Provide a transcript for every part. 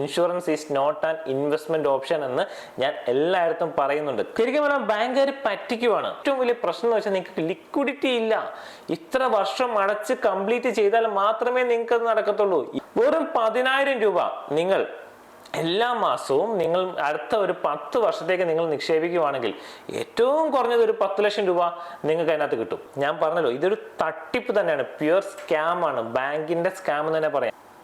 Insurance is not an investment option എന്ന് ഞാൻ എല്ലായിടത്തും പറയുന്നുണ്ട്. ശരിക്കും പറഞ്ഞാൽ ബാങ്കുകാർ പറ്റിക്കുവാണ്. ഏറ്റവും വലിയ പ്രശ്നം എന്ന് വെച്ചാൽ നിങ്ങൾക്ക് ലിക്വിഡിറ്റി ഇല്ല. ഇത്ര വർഷം അടച്ച് കംപ്ലീറ്റ് ചെയ്താൽ മാത്രമേ നിങ്ങൾക്ക് അത് നടക്കത്തുള്ളൂ. വെറും പതിനായിരം രൂപ നിങ്ങൾ എല്ലാ മാസവും നിങ്ങൾ അടുത്ത ഒരു പത്ത് വർഷത്തേക്ക് നിങ്ങൾ നിക്ഷേപിക്കുകയാണെങ്കിൽ ഏറ്റവും കുറഞ്ഞത് ഒരു പത്ത് ലക്ഷം രൂപ നിങ്ങൾക്ക് അതിനകത്ത് കിട്ടും. ഞാൻ പറഞ്ഞല്ലോ ഇതൊരു തട്ടിപ്പ് തന്നെയാണ്. പ്യുവർ സ്കാം ആണ്. ബാങ്കിന്റെ സ്കാം എന്ന് തന്നെ പറയാം.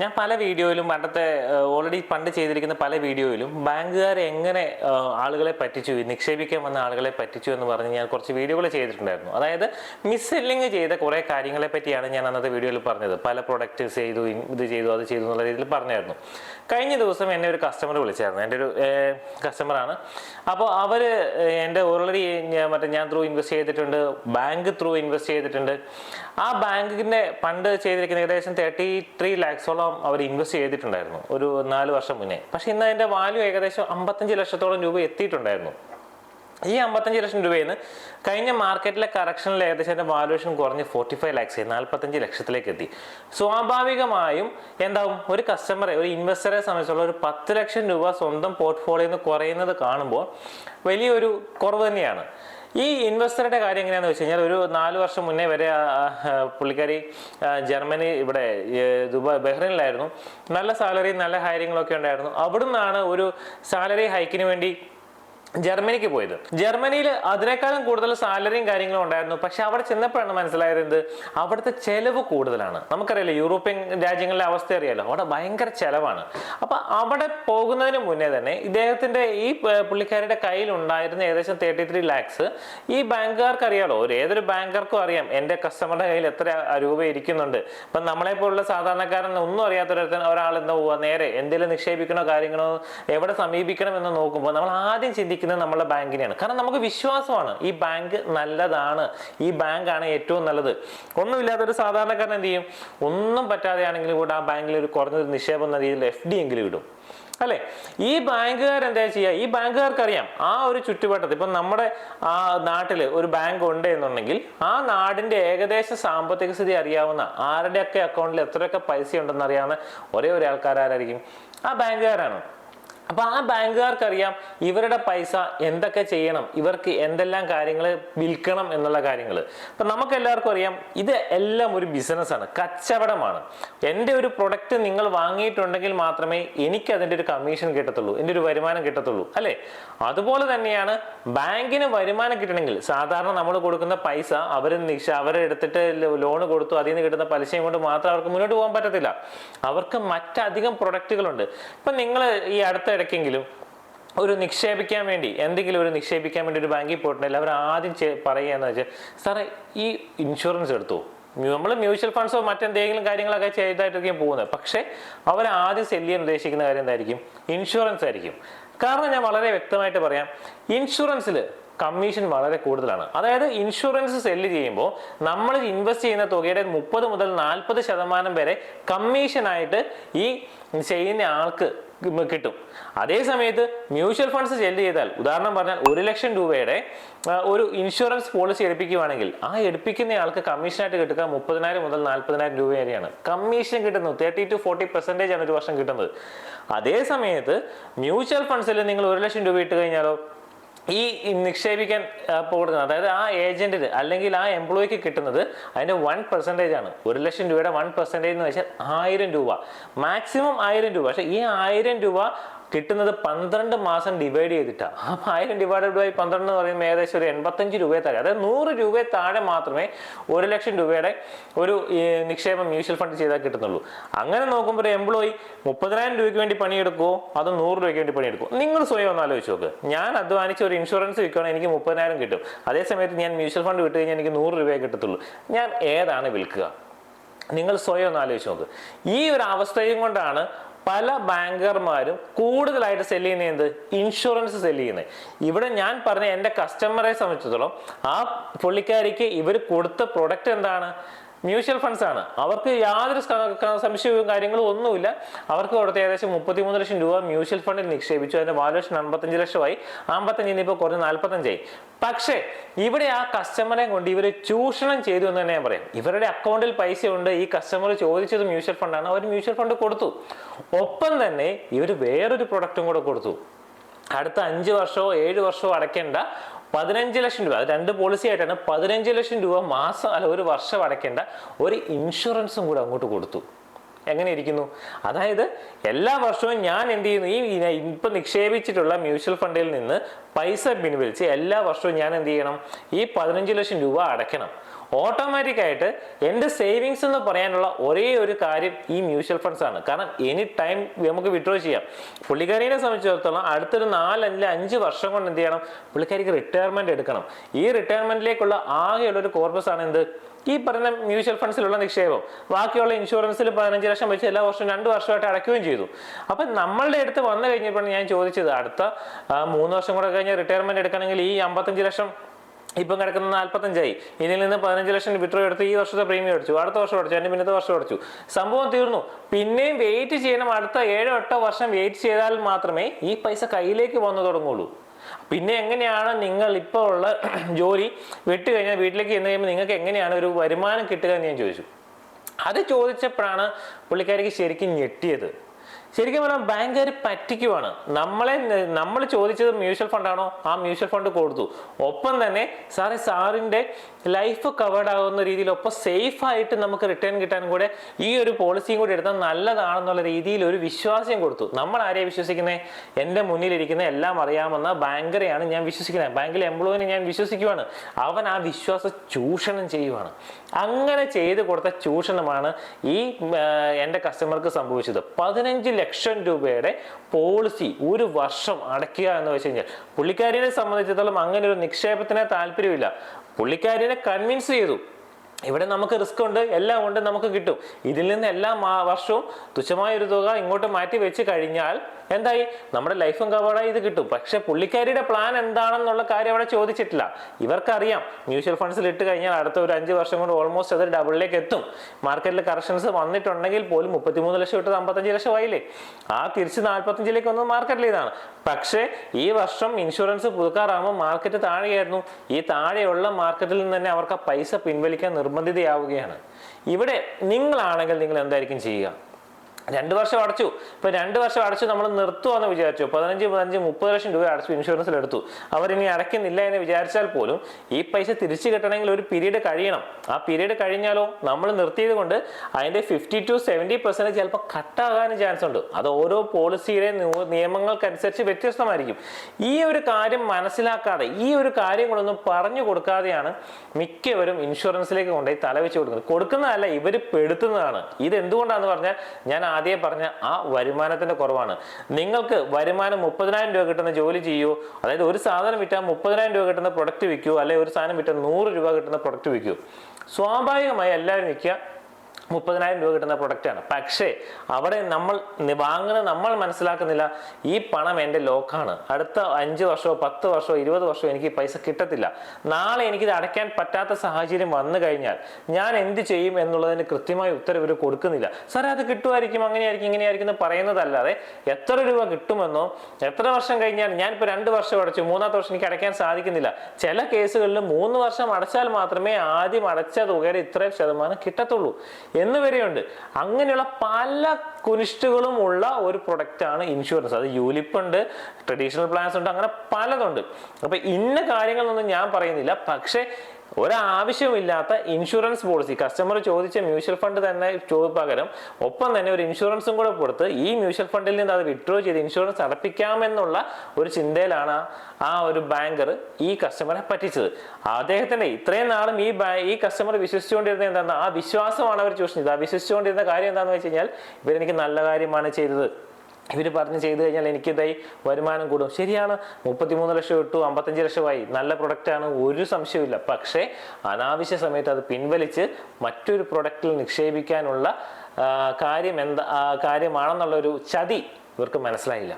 ഞാൻ പല വീഡിയോയിലും പണ്ടത്തെ ഓൾറെഡി പണ്ട് ചെയ്തിരിക്കുന്ന പല വീഡിയോയിലും ബാങ്കുകാർ എങ്ങനെ ആളുകളെ പറ്റിച്ചു നിക്ഷേപിക്കാൻ വന്ന ആളുകളെ പറ്റിച്ചു എന്ന് പറഞ്ഞ് ഞാൻ കുറച്ച് വീഡിയോകൾ ചെയ്തിട്ടുണ്ടായിരുന്നു. അതായത് മിസ് മിസ്സെല്ലിങ് ചെയ്ത കുറേ കാര്യങ്ങളെ പറ്റിയാണ് ഞാൻ അന്നത്തെ വീഡിയോയിൽ പറഞ്ഞത്. പല പ്രൊഡക്റ്റ് ചെയ്തു ഇത് ചെയ്തു അത് ചെയ്തു എന്നുള്ള രീതിയിൽ പറഞ്ഞായിരുന്നു. കഴിഞ്ഞ ദിവസം എന്നെ ഒരു കസ്റ്റമർ വിളിച്ചായിരുന്നു. എന്റെ ഒരു കസ്റ്റമറാണ് അപ്പോൾ അവർ എന്റെ ഓൾറെഡി മറ്റേ ഞാൻ ത്രൂ ഇൻവെസ്റ്റ് ചെയ്തിട്ടുണ്ട് ബാങ്ക് ത്രൂ ഇൻവെസ്റ്റ് ചെയ്തിട്ടുണ്ട്. ആ ബാങ്കിന്റെ പണ്ട് ചെയ്തിരിക്കുന്ന ഏകദേശം തേർട്ടി ത്രീ ലാക്സോളം അവർ ഇൻവെസ്റ്റ് ചെയ്തിട്ടുണ്ടായിരുന്നു. ഒരു നാല് വർഷം മുന്നേ. പക്ഷേ ഇന്ന് അതിന്റെ വാല്യൂ ഏകദേശം അമ്പത്തഞ്ച് ലക്ഷത്തോളം രൂപ എത്തിയിട്ടുണ്ടായിരുന്നു. ഈ അമ്പത്തഞ്ച് ലക്ഷം രൂപയിൽ നിന്ന് കഴിഞ്ഞ മാർക്കറ്റിലെ കറക്ഷനിൽ ഏകദേശം അതിന്റെ വാലുവേഷൻ കുറഞ്ഞ് ഫോർട്ടി ഫൈവ് ലാക്സ് നാൽപ്പത്തഞ്ച് ലക്ഷത്തിലേക്ക് എത്തി. സ്വാഭാവികമായും എന്താവും? ഒരു കസ്റ്റമറെ ഒരു ഇൻവെസ്റ്ററെ സംബന്ധിച്ചുള്ള ഒരു പത്ത് ലക്ഷം രൂപ സ്വന്തം പോർട്ട്ഫോളിയോയിൽ നിന്ന് കുറയുന്നത് കാണുമ്പോൾ വലിയൊരു കുറവ് തന്നെയാണ്. ഈ ഇൻവെസ്റ്ററുടെ കാര്യം എങ്ങനെയാണെന്ന് വെച്ച് കഴിഞ്ഞാൽ ഒരു നാല് വർഷം മുന്നേ വരെ പുള്ളിക്കാരി ജർമ്മനി ഇവിടെ ദുബായ് ബഹ്റൈനിലായിരുന്നു. നല്ല സാലറി നല്ല ഹയറിങ്ങളൊക്കെ ഉണ്ടായിരുന്നു. അവിടുന്നാണ് ഒരു സാലറി ഹൈക്കിന് വേണ്ടി ജർമ്മനിക്ക് പോയത്. ജർമ്മനിയിൽ അതിനേക്കാളും കൂടുതൽ സാലറിയും കാര്യങ്ങളും ഉണ്ടായിരുന്നു. പക്ഷെ അവിടെ ചെന്നപ്പോഴാണ് മനസ്സിലായത് എന്ത്? അവിടുത്തെ ചെലവ് കൂടുതലാണ്. നമുക്കറിയാലോ യൂറോപ്യൻ രാജ്യങ്ങളിലെ അവസ്ഥ അറിയാലോ അവിടെ ഭയങ്കര ചെലവാണ്. അപ്പൊ അവിടെ പോകുന്നതിന് മുന്നേ തന്നെ ഇദ്ദേഹത്തിന്റെ ഈ പുള്ളിക്കാരുടെ കയ്യിൽ ഉണ്ടായിരുന്ന ഏകദേശം തേർട്ടി ത്രീ ലാക്സ് ഈ ബാങ്കുകാർക്ക് അറിയാലോ ഒരു ഏതൊരു ബാങ്കർക്കും അറിയാം എന്റെ കസ്റ്റമറുടെ കയ്യിൽ എത്ര രൂപ ഇരിക്കുന്നുണ്ട്. ഇപ്പം നമ്മളെ പോലുള്ള സാധാരണക്കാരൻ ഒന്നും അറിയാത്തൊരു ഒരാൾ എന്താ പോവുക? നേരെ എന്തെങ്കിലും നിക്ഷേപിക്കണോ കാര്യങ്ങളോ എവിടെ സമീപിക്കണം എന്ന് നോക്കുമ്പോൾ നമ്മൾ ആദ്യം ചിന്തിക്കുന്നത് നമ്മളെ ബാങ്കിനെയാണ്. കാരണം നമുക്ക് വിശ്വാസമാണ്. ഈ ബാങ്ക് നല്ലതാണ്. ഈ ബാങ്കാണ് ഏറ്റവും നല്ലത്. ഒന്നുമില്ലാത്തൊരു സാധാരണക്കാരൻ എന്ത് ചെയ്യും? ഒന്നും പറ്റാതെയാണെങ്കിലും കൂടെ ആ ബാങ്കിൽ ഒരു കുറഞ്ഞൊരു നിക്ഷേപം എന്ന രീതിയിൽ എഫ് ഡി എങ്കിലും ഇടും. അല്ലേ? ഈ ബാങ്കുകാർ എന്താ ചെയ്യുക? ഈ ബാങ്കുകാർക്ക് അറിയാം ആ ഒരു ചുറ്റുപാട്ടത്ത് ഇപ്പം നമ്മുടെ ആ നാട്ടിൽ ഒരു ബാങ്ക് ഉണ്ട് എന്നുണ്ടെങ്കിൽ ആ നാടിന്റെ ഏകദേശ സാമ്പത്തിക സ്ഥിതി അറിയാവുന്ന ആരുടെയൊക്കെ അക്കൗണ്ടിൽ എത്രയൊക്കെ പൈസ ഉണ്ടെന്ന് അറിയാവുന്ന ഒരേ ഒരു ആൾക്കാരായിരിക്കും ആ ബാങ്കുകാരാണ്. അപ്പൊ ആ ബാങ്കുകാർക്ക് അറിയാം ഇവരുടെ പൈസ എന്തൊക്കെ ചെയ്യണം ഇവർക്ക് എന്തെല്ലാം കാര്യങ്ങൾ വിൽക്കണം എന്നുള്ള കാര്യങ്ങൾ അപ്പൊ നമുക്ക് എല്ലാവർക്കും അറിയാം ഇത് എല്ലാം ഒരു ബിസിനസ്സാണ് കച്ചവടമാണ്. എന്റെ ഒരു പ്രൊഡക്റ്റ് നിങ്ങൾ വാങ്ങിയിട്ടുണ്ടെങ്കിൽ മാത്രമേ എനിക്ക് അതിന്റെ ഒരു കമ്മീഷൻ കിട്ടത്തുള്ളൂ എന്റെ ഒരു വരുമാനം കിട്ടത്തുള്ളൂ അല്ലേ? അതുപോലെ തന്നെയാണ് ബാങ്കിന് വരുമാനം കിട്ടണമെങ്കിൽ സാധാരണ നമ്മൾ കൊടുക്കുന്ന പൈസ അവർ നിക്ഷ അവരെടുത്തിട്ട് ലോൺ കൊടുത്തു അതിൽ നിന്ന് കിട്ടുന്ന പലിശയും കൊണ്ട് മാത്രം അവർക്ക് മുന്നോട്ട് പോകാൻ പറ്റത്തില്ല. അവർക്ക് മറ്റധികം പ്രൊഡക്റ്റുകളുണ്ട് ഇപ്പം നിങ്ങൾ ഈ അടുത്ത ഇടയ്ക്കെങ്കിലും ഒരു നിക്ഷേപിക്കാൻ വേണ്ടി എന്തെങ്കിലും ഒരു നിക്ഷേപിക്കാൻ വേണ്ടി ഒരു ബാങ്കിൽ പോയിട്ടുണ്ടെങ്കിൽ അവർ ആദ്യം ചെ- പറയുകയെന്ന് വെച്ചാൽ സാറേ ഈ ഇൻഷുറൻസ് എടുത്തു? നമ്മൾ മ്യൂച്വൽ ഫണ്ട്സോ മറ്റെന്തെങ്കിലും കാര്യങ്ങളൊക്കെ ചെയ്തായിട്ടൊക്കെയും പോകുന്നത്. പക്ഷേ അവർ ആദ്യം സെല്ല് ചെയ്യാൻ ഉദ്ദേശിക്കുന്ന കാര്യം എന്തായിരിക്കും? ഇൻഷുറൻസ് ആയിരിക്കും. കാരണം ഞാൻ വളരെ വ്യക്തമായിട്ട് പറയാം ഇൻഷുറൻസിൽ കമ്മീഷൻ വളരെ കൂടുതലാണ്. അതായത് ഇൻഷുറൻസ് സെല്ല് ചെയ്യുമ്പോൾ നമ്മൾ ഇൻവെസ്റ്റ് ചെയ്യുന്ന തുകയുടെ മുപ്പത് മുതൽ നാൽപ്പത് ശതമാനം വരെ കമ്മീഷനായിട്ട് ഈ ചെയ്യുന്ന ആൾക്ക് കിട്ടും. അതേ സമയത്ത് മ്യൂച്വൽ ഫണ്ട്സ് ചെല്ല് ചെയ്താൽ ഉദാഹരണം പറഞ്ഞാൽ ഒരു ലക്ഷം രൂപയുടെ ഒരു ഇൻഷുറൻസ് പോളിസി എടുപ്പിക്കുകയാണെങ്കിൽ ആ എടുപ്പിക്കുന്ന ആൾക്ക് കമ്മീഷനായിട്ട് കിട്ടുക മുപ്പതിനായിരം മുതൽ നാൽപ്പതിനായിരം രൂപ വരെയാണ് കമ്മീഷൻ കിട്ടുന്നത് തേർട്ടി ടു ഫോർട്ടി പെർസെന്റേജ് ആണ് ഒരു വർഷം കിട്ടുന്നത്. അതേ സമയത്ത് മ്യൂച്വൽ ഫണ്ട്സിൽ നിങ്ങൾ ഒരു ലക്ഷം രൂപ ഇട്ട് കഴിഞ്ഞാലോ? ഈ നിക്ഷേപിക്കാൻ പോകുന്നത് അതായത് ആ ഏജന്റിന് അല്ലെങ്കിൽ ആ എംപ്ലോയിക്ക് കിട്ടുന്നത് അതിന്റെ വൺ പെർസെന്റേജ് ആണ്. ഒരു ലക്ഷം രൂപയുടെ വൺ പെർസെന്റേജ് എന്ന് വെച്ചാൽ ആയിരം രൂപ. മാക്സിമം ആയിരം രൂപ. പക്ഷേ ഈ ആയിരം രൂപ കിട്ടുന്നത് പന്ത്രണ്ട് മാസം ഡിവൈഡ് ചെയ്തിട്ടാണ് ആ ആയിരം ഡിവൈഡഡ് ബൈ പന്ത്രണ്ട് എന്ന് പറയുമ്പോൾ ഏകദേശം ഒരു എൺപത്തഞ്ച് രൂപയെ താഴെ അതായത് നൂറ് രൂപയെ താഴെ മാത്രമേ ഒരു ലക്ഷം രൂപയുടെ ഒരു നിക്ഷേപം മ്യൂച്വൽ ഫണ്ട് ചെയ്താൽ കിട്ടുന്നുള്ളൂ. അങ്ങനെ നോക്കുമ്പോൾ ഒരു എംപ്ലോയി മുപ്പതിനായിരം രൂപയ്ക്ക് വേണ്ടി പണിയെടുക്കുമോ അതോ നൂറ് രൂപയ്ക്ക് വേണ്ടി പണിയെടുക്കുമോ നിങ്ങൾ സ്വയം ഒന്ന് ആലോചിച്ച് നോക്ക്. ഞാൻ അധ്വാനിച്ച് ഒരു ഇൻഷുറൻസ് വിൽക്കുകയാണെങ്കിൽ എനിക്ക് മുപ്പതിനായിരം കിട്ടും. അതേസമയത്ത് ഞാൻ മ്യൂച്വൽ ഫണ്ട് വിട്ട് കഴിഞ്ഞാൽ എനിക്ക് നൂറ് രൂപയെ കിട്ടത്തുള്ളൂ. ഞാൻ ഏതാണ് വിൽക്കുക? നിങ്ങൾ സ്വയം ഒന്ന് ആലോചിച്ച് നോക്ക്. ഈ ഒരു അവസ്ഥയും കൊണ്ടാണ് പല ബാങ്കർമാരും കൂടുതലായിട്ട് സെൽ ചെയ്യുന്നത് എന്ത്? ഇൻഷുറൻസ് സെൽ ചെയ്യുന്നത്. ഇവിടെ ഞാൻ പറഞ്ഞ എന്റെ കസ്റ്റമറെ സംബന്ധിച്ചിടത്തോളം ആ പുള്ളിക്കാരിക്ക് ഇവർ കൊടുത്ത പ്രൊഡക്റ്റ് എന്താണ്? മ്യൂച്വൽ ഫണ്ട്സ് ആണ്. അവർക്ക് യാതൊരു സംശയവും കാര്യങ്ങളും ഒന്നുമില്ല. അവർക്ക് കൊടുത്ത ഏകദേശം മുപ്പത്തിമൂന്ന് ലക്ഷം രൂപ മ്യൂച്വൽ ഫണ്ടിൽ നിക്ഷേപിച്ചു. അതിന്റെ വാല്യൂഷൻ അമ്പത്തഞ്ച് ലക്ഷമായി. അമ്പത്തഞ്ചിന് ഇപ്പോൾ കുറഞ്ഞ് നാൽപ്പത്തഞ്ചായി പക്ഷേ ഇവിടെ ആ കസ്റ്റമറെ കൊണ്ട് ഇവർ ചൂഷണം ചെയ്തു എന്ന് തന്നെ ഞാൻ പറയാം. ഇവരുടെ അക്കൗണ്ടിൽ പൈസ ഉണ്ട് ഈ കസ്റ്റമർ ചോദിച്ചത് മ്യൂച്വൽ ഫണ്ടാണ് അവർ മ്യൂച്വൽ ഫണ്ട് കൊടുത്തു. ഒപ്പം തന്നെ ഇവർ വേറൊരു പ്രൊഡക്റ്റും കൂടെ കൊടുത്തു. അടുത്ത അഞ്ച് വർഷമോ ഏഴ് വർഷമോ അടയ്ക്കേണ്ട പതിനഞ്ച് ലക്ഷം രൂപ അത് രണ്ട് പോളിസി ആയിട്ടാണ് പതിനഞ്ച് ലക്ഷം രൂപ മാസം അല്ല ഒരു വർഷം അടയ്ക്കേണ്ട ഒരു ഇൻഷുറൻസും കൂടെ അങ്ങോട്ട് കൊടുത്തു. എങ്ങനെ ഇരിക്കുന്നു? അതായത് എല്ലാ വർഷവും ഞാൻ എന്ത് ചെയ്യുന്നു? ഈ ഇപ്പം നിക്ഷേപിച്ചിട്ടുള്ള മ്യൂച്വൽ ഫണ്ടിൽ നിന്ന് പൈസ പിൻവലിച്ച് എല്ലാ വർഷവും ഞാൻ എന്ത് ചെയ്യണം? ഈ പതിനഞ്ച് ലക്ഷം രൂപ അടയ്ക്കണം. ഓട്ടോമാറ്റിക് ആയിട്ട് എന്റെ സേവിങ്സ് എന്ന് പറയാനുള്ള ഒരേ ഒരു കാര്യം ഈ മ്യൂച്വൽ ഫണ്ട്സ് ആണ്. കാരണം എനി ടൈം നമുക്ക് വിഡ്രോ ചെയ്യാം. പുള്ളിക്കാരിനെ സംബന്ധിച്ചിടത്തോളം അടുത്തൊരു നാലല്ല അഞ്ച് വർഷം കൊണ്ട് എന്ത് ചെയ്യണം? പുള്ളിക്കാരിക്ക് റിട്ടയർമെന്റ് എടുക്കണം. ഈ റിട്ടയർമെന്റിലേക്കുള്ള ആകെയുള്ള ഒരു കോർപ്പസ് ആണ് എന്ത്? ഈ പറഞ്ഞ മ്യൂച്വൽ ഫണ്ട്സിലുള്ള നിക്ഷേപം. ബാക്കിയുള്ള ഇൻഷുറൻസിൽ പതിനഞ്ച് ലക്ഷം വെച്ച് എല്ലാ വർഷവും രണ്ട് വർഷമായിട്ട് അടയ്ക്കുകയും ചെയ്തു. അപ്പം നമ്മളുടെ അടുത്ത് വന്നു കഴിഞ്ഞപ്പോഴാണ് ഞാൻ ചോദിച്ചത് അടുത്ത മൂന്ന് വർഷം കൂടെ കഴിഞ്ഞ് റിട്ടയർമെന്റ് എടുക്കണമെങ്കിൽ ഈ അമ്പത്തഞ്ച് ലക്ഷം ഇപ്പം കിടക്കുന്ന നാൽപ്പത്തഞ്ചായി ഇതിൽ നിന്ന് പതിനഞ്ച് ലക്ഷം വിട്രോ എടുത്ത് ഈ വർഷത്തെ പ്രീമിയം അടിച്ചു. അടുത്ത വർഷം അടിച്ചു. അതിന്റെ പിന്നത്തെ വർഷം അടിച്ചു. സംഭവം തീർന്നു. പിന്നെയും വെയിറ്റ് ചെയ്യണം. അടുത്ത ഏഴോ എട്ടോ വർഷം വെയിറ്റ് ചെയ്താൽ മാത്രമേ ഈ പൈസ കയ്യിലേക്ക് വന്നു തുടങ്ങുള്ളൂ. പിന്നെ എങ്ങനെയാണ് നിങ്ങൾ ഇപ്പോൾ ഉള്ള ജോലി വിട്ട് കഴിഞ്ഞാൽ വീട്ടിലേക്ക് ചെന്ന് കഴിയുമ്പോൾ നിങ്ങൾക്ക് എങ്ങനെയാണ് ഒരു വരുമാനം കിട്ടുക എന്ന് ഞാൻ ചോദിച്ചു. അത് ചോദിച്ചപ്പോഴാണ് പുള്ളിക്കാരിക്ക് ശരിക്കും ഞെട്ടിയത്. ശരിക്കും പറഞ്ഞാൽ ബാങ്കുകാർ പറ്റിക്കുവാണ്. നമ്മളെ നമ്മൾ ചോദിച്ചത് മ്യൂച്വൽ ഫണ്ടാണോ ആ മ്യൂച്വൽ ഫണ്ട് കൊടുത്തു. ഒപ്പം തന്നെ സാറേ സാറിന്റെ ലൈഫ് കവേർഡ് ആകുന്ന രീതിയിൽ ഒപ്പം സേഫ് ആയിട്ട് നമുക്ക് റിട്ടേൺ കിട്ടാനും കൂടെ ഈ ഒരു പോളിസിയും കൂടി എടുത്താൽ നല്ലതാണെന്നുള്ള രീതിയിൽ ഒരു വിശ്വാസം കൊടുത്തു. നമ്മൾ ആരെയാണ് വിശ്വസിക്കുന്നത് എന്റെ മുന്നിലിരിക്കുന്ന എല്ലാം അറിയാമെന്ന ബാങ്കറെയാണ് ഞാൻ വിശ്വസിക്കുന്നത്. ബാങ്കിലെ എംപ്ലോയിനെ ഞാൻ വിശ്വസിക്കുവാണ്. അവൻ ആ വിശ്വാസം ചൂഷണം ചെയ്യുവാണ്. അങ്ങനെ ചെയ്ത് കൊടുത്ത ചൂഷണമാണ് ഈ എന്റെ കസ്റ്റമർക്ക് സംഭവിച്ചത്. പതിനഞ്ച് ലക്ഷം രൂപയുടെ പോളിസി ഒരു വർഷം അടയ്ക്കുക എന്ന് വെച്ച് കഴിഞ്ഞാൽ പുള്ളിക്കാരിനെ സംബന്ധിച്ചിടത്തോളം അങ്ങനെ ഒരു നിക്ഷേപത്തിന് താല്പര്യമില്ല. പുള്ളിക്കാരിനെ കൺവിൻസ് ചെയ്തു. ഇവിടെ നമുക്ക് റിസ്ക് ഉണ്ട് എല്ലാം ഉണ്ട് നമുക്ക് കിട്ടും. ഇതിൽ നിന്ന് എല്ലാ വർഷവും തുച്ഛമായ ഒരു തുക ഇങ്ങോട്ട് മാറ്റി വെച്ച് കഴിഞ്ഞാൽ എന്തായി? നമ്മുടെ ലൈഫും കവേർഡായി ഇത് കിട്ടും. പക്ഷെ പുള്ളിക്കാരിയുടെ പ്ലാൻ എന്താണെന്നുള്ള കാര്യം അവിടെ ചോദിച്ചിട്ടില്ല. ഇവർക്കറിയാം. മ്യൂച്വൽ ഫണ്ട്സിൽ ഇട്ട് കഴിഞ്ഞാൽ അടുത്ത ഒരു അഞ്ച് വർഷം കൊണ്ട് ഓൾമോസ്റ്റ് അത് ഡബിളിലേക്ക് എത്തും. മാർക്കറ്റിൽ കറക്ഷൻസ് വന്നിട്ടുണ്ടെങ്കിൽ പോലും മുപ്പത്തിമൂന്ന് ലക്ഷം ഇട്ട് അമ്പത്തഞ്ച് ലക്ഷം ആയില്ലേ? ആ തിരിച്ച് നാൽപ്പത്തഞ്ചിലേക്ക് വന്നത് മാർക്കറ്റിൽ ഇതാണ് പക്ഷേ ഈ വർഷം ഇൻഷുറൻസ് പുതുക്കാറാകുമ്പോൾ മാർക്കറ്റ് താഴെയായിരുന്നു. ഈ താഴെയുള്ള മാർക്കറ്റിൽ നിന്ന് തന്നെ അവർക്ക് ആ പൈസ പിൻവലിക്കാൻ നിർബന്ധിതയാവുകയാണ് ഇവിടെ നിങ്ങളാണെങ്കിൽ നിങ്ങൾ എന്തായിരിക്കും ചെയ്യുക? രണ്ട് വർഷം അടച്ചു. ഇപ്പൊ രണ്ട് വർഷം അടച്ചു നമ്മൾ നിർത്തുവാന്ന് വിചാരിച്ചു. പതിനഞ്ച് പതിനഞ്ച് മുപ്പത് ലക്ഷം രൂപ അടച്ചു ഇൻഷുറൻസിൽ എടുത്തു അവരിനി അടയ്ക്കുന്നില്ല എന്ന് വിചാരിച്ചാൽ പോലും ഈ പൈസ തിരിച്ചു കിട്ടണമെങ്കിൽ ഒരു പീരീഡ് കഴിയണം. ആ പീരീഡ് കഴിഞ്ഞാലോ നമ്മൾ നിർത്തിയത് കൊണ്ട് അതിന്റെ ഫിഫ്റ്റി ടു സെവന്റി പെർസെന്റ് ചിലപ്പോൾ കട്ടാകാനും ചാൻസ് ഉണ്ട്. അത് ഓരോ പോളിസിയുടെ നിയമങ്ങൾക്കനുസരിച്ച് വ്യത്യസ്തമായിരിക്കും. ഈ ഒരു കാര്യം മനസ്സിലാക്കാതെ ഈ ഒരു കാര്യങ്ങളൊന്നും പറഞ്ഞു കൊടുക്കാതെയാണ് മിക്കവരും ഇൻഷുറൻസിലേക്ക് കൊണ്ടുപോയി തലവെച്ച് കൊടുക്കുന്നത്. കൊടുക്കുന്നതല്ല ഇവർ പെടുത്തുന്നതാണ്. ഇത് എന്തുകൊണ്ടാന്ന് പറഞ്ഞാൽ ഞാൻ ആദ്യം പറഞ്ഞ ആ വരുമാനത്തിന്റെ കുറവാണ്. നിങ്ങൾക്ക് വരുമാനം മുപ്പതിനായിരം രൂപ കിട്ടുന്ന ജോലി ചെയ്യൂ. അതായത് ഒരു സാധനം വിറ്റാൽ മുപ്പതിനായിരം രൂപ കിട്ടുന്ന പ്രൊഡക്റ്റ് വിൽക്കൂ. അല്ലെങ്കിൽ ഒരു സാധനം വിറ്റാൽ നൂറ് രൂപ കിട്ടുന്ന പ്രൊഡക്റ്റ് വിൽക്കൂ. സ്വാഭാവികമായി എല്ലാവരും വിൽക്കുക. മുപ്പതിനായിരം രൂപ കിട്ടുന്ന പ്രൊഡക്റ്റാണ് പക്ഷേ അവിടെ നമ്മൾ വാങ്ങുന്നത് വാങ്ങുന്ന നമ്മൾ മനസ്സിലാക്കുന്നില്ല ഈ പണം എന്റെ ലോക്കാണ്. അടുത്ത അഞ്ച് വർഷമോ പത്ത് വർഷമോ ഇരുപത് വർഷമോ എനിക്ക് പൈസ കിട്ടത്തില്ല. നാളെ എനിക്കിത് അടയ്ക്കാൻ പറ്റാത്ത സാഹചര്യം വന്നു കഴിഞ്ഞാൽ ഞാൻ എന്ത് ചെയ്യും എന്നുള്ളതിന് കൃത്യമായ ഉത്തരവ് ഇവർ കൊടുക്കുന്നില്ല. സാറേ അത് കിട്ടുമായിരിക്കും അങ്ങനെയായിരിക്കും ഇങ്ങനെയായിരിക്കും എന്ന് പറയുന്നതല്ലാതെ എത്ര രൂപ കിട്ടുമെന്നോ എത്ര വർഷം കഴിഞ്ഞാൽ ഞാനിപ്പോൾ രണ്ട് വർഷം അടച്ചു മൂന്നാമത്തെ വർഷം എനിക്ക് അടയ്ക്കാൻ സാധിക്കുന്നില്ല. ചില കേസുകളിൽ മൂന്ന് വർഷം അടച്ചാൽ മാത്രമേ ആദ്യം അടച്ച തുകയുടെ ഇത്രയും ശതമാനം കിട്ടത്തുള്ളൂ. എന്ന് വരെയുണ്ട്. അങ്ങനെയുള്ള പല കുനിഷ്ടുകളും ഉള്ള ഒരു പ്രൊഡക്റ്റ് ആണ് ഇൻഷുറൻസ് അത് യൂലിപ്പ് ഉണ്ട് ട്രഡീഷണൽ പ്ലാൻസ് ഉണ്ട് അങ്ങനെ പലതുണ്ട്. അപ്പൊ ഇന്ന കാര്യങ്ങളൊന്നും ഞാൻ പറയുന്നില്ല. പക്ഷേ ഒരാവശ്യമില്ലാത്ത ഇൻഷുറൻസ് പോളിസി കസ്റ്റമർ ചോദിച്ച മ്യൂച്വൽ ഫണ്ട് തന്നെ പകരം ഒപ്പം തന്നെ ഒരു ഇൻഷുറൻസും കൂടെ കൊടുത്ത് ഈ മ്യൂച്വൽ ഫണ്ടിൽ നിന്ന് അത് വിഡ്രോ ചെയ്ത് ഇൻഷുറൻസ് അടപ്പിക്കാമെന്നുള്ള ഒരു ചിന്തയിലാണ് ആ ഒരു ബാങ്കർ ഈ കസ്റ്റമറെ പറ്റിച്ചത്. അദ്ദേഹത്തിന്റെ ഇത്രയും നാളും ഈ ഈ കസ്റ്റമർ വിശ്വസിച്ചുകൊണ്ടിരുന്ന എന്താണ് ആ വിശ്വാസമാണ് അവർ ചൂഷണം ചെയ്തത് ആ വിശ്വസിച്ചുകൊണ്ടിരുന്ന കാര്യം എന്താണെന്ന് വെച്ച് കഴിഞ്ഞാൽ ഇവരെനിക്ക് നല്ല കാര്യമാണ് ചെയ്തത്. ഇവർ പറഞ്ഞ് ചെയ്തു കഴിഞ്ഞാൽ എനിക്ക് ഇതായി വരുമാനം കൂടും. ശരിയാണ് മുപ്പത്തിമൂന്ന് ലക്ഷം ഇട്ടു അമ്പത്തഞ്ച് ലക്ഷമായി. നല്ല പ്രൊഡക്റ്റാണ് ഒരു സംശയമില്ല പക്ഷേ അനാവശ്യ സമയത്ത് അത് പിൻവലിച്ച് മറ്റൊരു പ്രൊഡക്റ്റിൽ നിക്ഷേപിക്കാനുള്ള കാര്യം എന്താ കാര്യമാണെന്നുള്ളൊരു ചതി ഇവർക്ക് മനസ്സിലായില്ല.